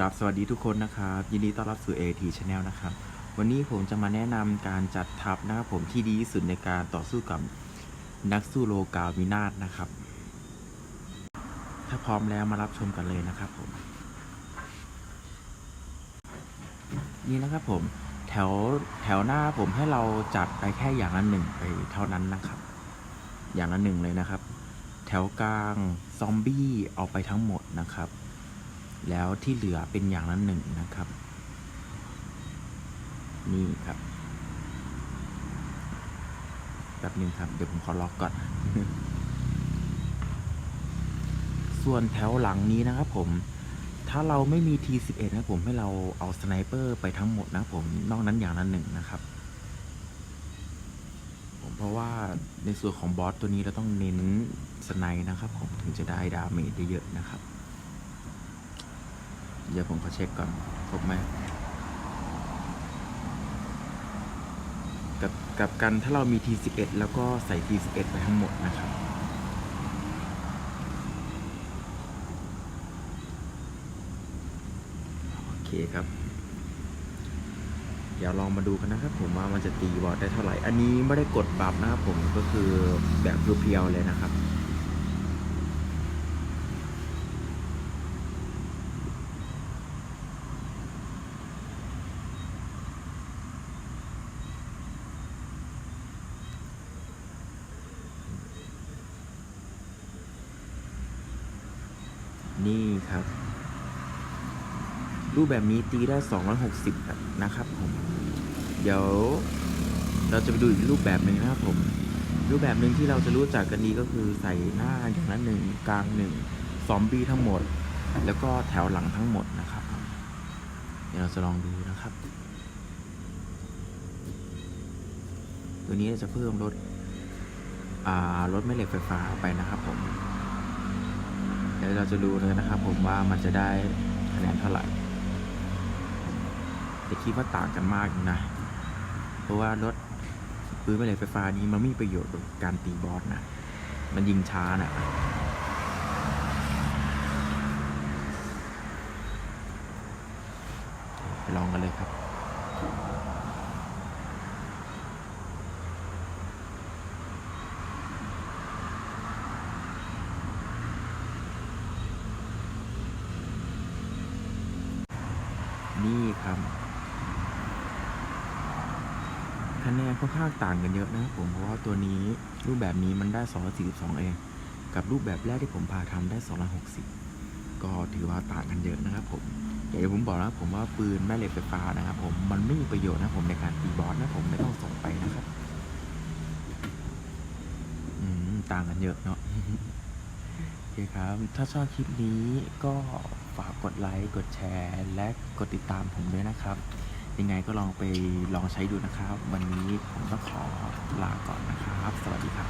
กับสวัสดีทุกคนนะครับ ยินดีต้อนรับสู่ AT Channel นะครับ วันนี้ผมจะมาแนะนำการจัดทัพนะครับผมที่ดีที่สุดในการต่อสู้กับนักสู้โลกาวินาศนะครับ ถ้าพร้อมแล้วมารับชมกันเลยนะครับผม นี่นะครับผมแถวแถวหน้าผมให้เราจัดไปแค่อย่างละหนึ่งไปเท่านั้นนะครับ อย่างละหนึ่งเลยนะครับ แถวกลางซอมบี้เอาไปทั้งหมดนะครับ แล้วที่เหลือเป็นอย่างละหนึ่งนะครับ นี่ครับแบบนึงครับ เดี๋ยวผมขอล็อกก่อน ส่วนแถวหลังนี้นะครับผม ถ้าเราไม่มี T11 นะผมให้เราเอาสไนเปอร์ไปทั้งหมดนะผม นอกนั้นอย่างละหนึ่งนะครับผมเพราะว่าในส่วนของบอสตัวนี้เราต้องเน้นสไนนะครับผมถึงจะได้ดาเมจได้เยอะนะครับ เดี๋ยวผมขอเช็คก่อนครบไหมกับกับกันถ้าเรามี T11 แล้วก็ใส่ T11 ไปทั้งหมดนะครับ โอเคครับ เดี๋ยวลองมาดูกันนะครับ ผมว่ามันจะตีบอสได้เท่าไหร่ อันนี้ไม่ได้กดบัฟนะครับผมก็คือแบบเพียวๆเลยนะครับ นี่ครับ รูปแบบนี้ตีได้ 260ครับนะครับผม เดี๋ยวเราจะไปดูอีกรูปแบบหนึ่งนะครับผม รูปแบบหนึ่งที่เราจะรู้จักกันดีก็คือใส่หน้าอย่างละหนึ่งกลางหนึ่งซอมบี้ทั้งหมด แล้วก็แถวหลังทั้งหมดนะครับ เดี๋ยวเราจะลองดูนะครับ ตัวนี้จะเพิ่มรถอารถแม่เหล็กไฟฟ้าไปนะครับผม เดี๋ยวเราจะดูเลยนะครับ ผมว่ามันจะได้คะแนนเท่าไหร่แต่คิดว่าต่างกันมากอยู่นะ เพราะว่ารถปืนแม่เหล็กไฟฟ้านี้มันไม่มีประโยชน์กับการตีบอสนะ มันยิงช้านะไปลองกันเลยครับ นี่ครับ คะแนนค่อนข้างต่างกันเยอะนะครับผมเพราะว่าตัวนี้รูปแบบนี้มันได้242เอง กับรูปแบบแรกที่ผมพาทำได้ 260 ก็ถือว่าต่างกันเยอะนะครับผมอย่างที่ผมบอกนะครับผมว่าปืนแม่เหล็กไฟฟ้านะครับผมมันไม่มีประโยชน์นะผมในการตีบอสนะผมไม่ต้องส่งไปนะครับอืมต่างกันเยอะเนาะ เคครับ ถ้าชอบคลิปนี้ก็ฝากกดไลค์ กดแชร์ และกดติดตามผมด้วยนะครับ ยังไงก็ลองไปลองใช้ดูนะครับ วันนี้ผมต้องขอลาก่อนนะครับ สวัสดีครับ